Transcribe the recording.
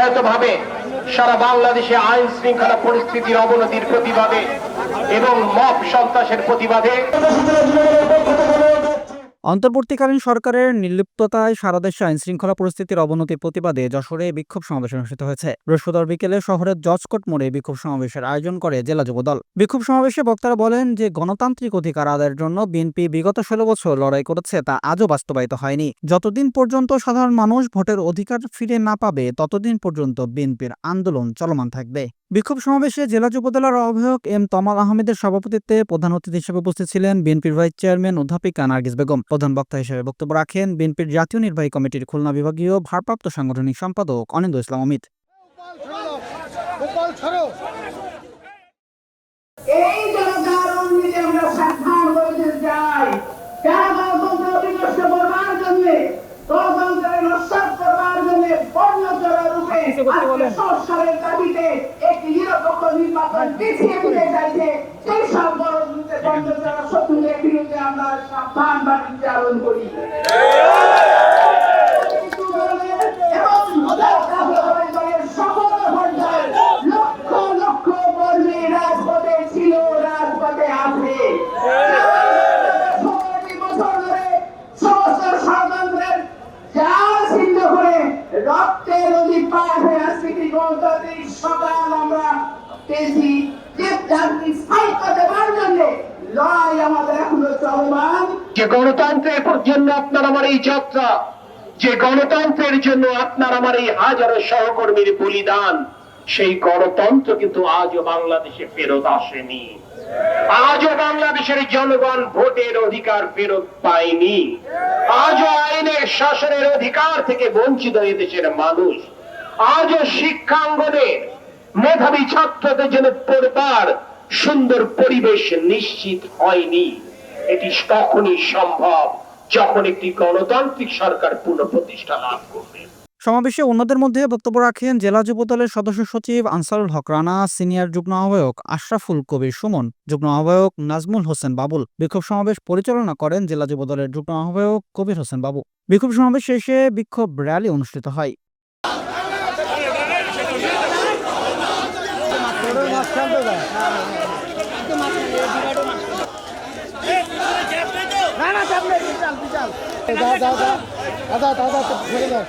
অব্যাহতভাবে সারা বাংলাদেশে আইন শৃঙ্খলা পরিস্থিতির অবনতির প্রতিবাদে এবং মব সন্ত্রাসের প্রতিবাদে অন্তর্বর্তীকালীন সরকারের নির্লিপ্ততায় সারা দেশে আইন শৃঙ্খলা পরিস্থিতির অবনতির প্রতিবাদে যশোরে বিক্ষোভ সমাবেশ অনুষ্ঠিত হয়েছে। বৃহস্পতিবার বিকেলে শহরের জজকোট মোড়ে বিক্ষোভ সমাবেশের আয়োজন করে জেলা যুবদল বিক্ষোভ সমাবেশে বক্তারা বলেন যে, গণতান্ত্রিক অধিকার আদায়ের জন্য বিএনপি বিগত ষোলো বছর লড়াই করেছে তা আজও বাস্তবায়িত হয়নি। যতদিন পর্যন্ত সাধারণ মানুষ ভোটের অধিকার ফিরে না পাবে, ততদিন পর্যন্ত বিএনপির আন্দোলন চলমান থাকবে। বিক্ষোভ সমাবেশে জেলা যুবদলের আহ্বায়ক এম তমাল আহমেদের সভাপতিত্বে প্রধান অতিথি হিসেবে উপস্থিত ছিলেন বিএনপির ভাইস চেয়ারম্যান অধ্যাপিকা নার্গিস বেগম। প্রধান বক্তা হিসেবে বক্তব্য রাখেন বিএনপির জাতীয় নির্বাহী কমিটির খুলনা বিভাগীয় ভারপ্রাপ্ত সাংগঠনিক সম্পাদক অনিন্দ ইসলাম অমিত। বর্ণচরা রূপে সংস্কারের দাবিতে একটি নিরপেক্ষ নির্বাচন পিছিয়ে দিতে চাইছে সেই সব বর্ণচরা শত্রুদের বিরুদ্ধে আমরা সাবধান বাণিজ্য চালন করি। আজকে সকাল আমরা পেয়েছি যে যান্ত্রিক স্থায়িত্ব দেওয়ার জন্য। লড়াই আমাদের এখনও চলমান। যে গণতন্ত্রের জন্য আপনার আমার এই যাত্রা, যে গণতন্ত্রের জন্য আপনার আমার এই হাজারো সহকর্মীর বলিদান, সেই গণতন্ত্র কিন্তু আজও বাংলাদেশে ফেরত আসেনি। আজও বাংলাদেশের জনগণ ভোটের অধিকার ফেরত পায়নি। আজও আইনের শাসনের অধিকার থেকে বঞ্চিত এই দেশের মানুষ। আজও শিক্ষাঙ্গনে মেধাবী ছাত্রদের জন্য পড়বার সুন্দর পরিবেশ নিশ্চিত হয়নি। এটি তখনই সম্ভব যখন একটি গণতান্ত্রিক সরকার পুনঃপ্রতিষ্ঠা লাভ করবে। সমাবেশে অন্যদের মধ্যে বক্তব্য রাখেন জেলা যুবদলের সদস্য সচিব আনসারুল হক রানা, সিনিয়র যুগ্ম আহ্বায়ক আশরাফুল কবির সুমন, যুগ্ম আহ্বায়ক নাজমুল হোসেন বাবুল। বিক্ষোভ সমাবেশ পরিচালনা করেন জেলা যুবদলের যুগ্ম আহ্বায়ক কবির হোসেন বাবু। বিক্ষোভ সমাবেশ শেষে বিক্ষোভ র্যালি অনুষ্ঠিত হয়। না না চাপ নেই বিশাল বিশাল দাদা দাদা দাদা দাদা দাদা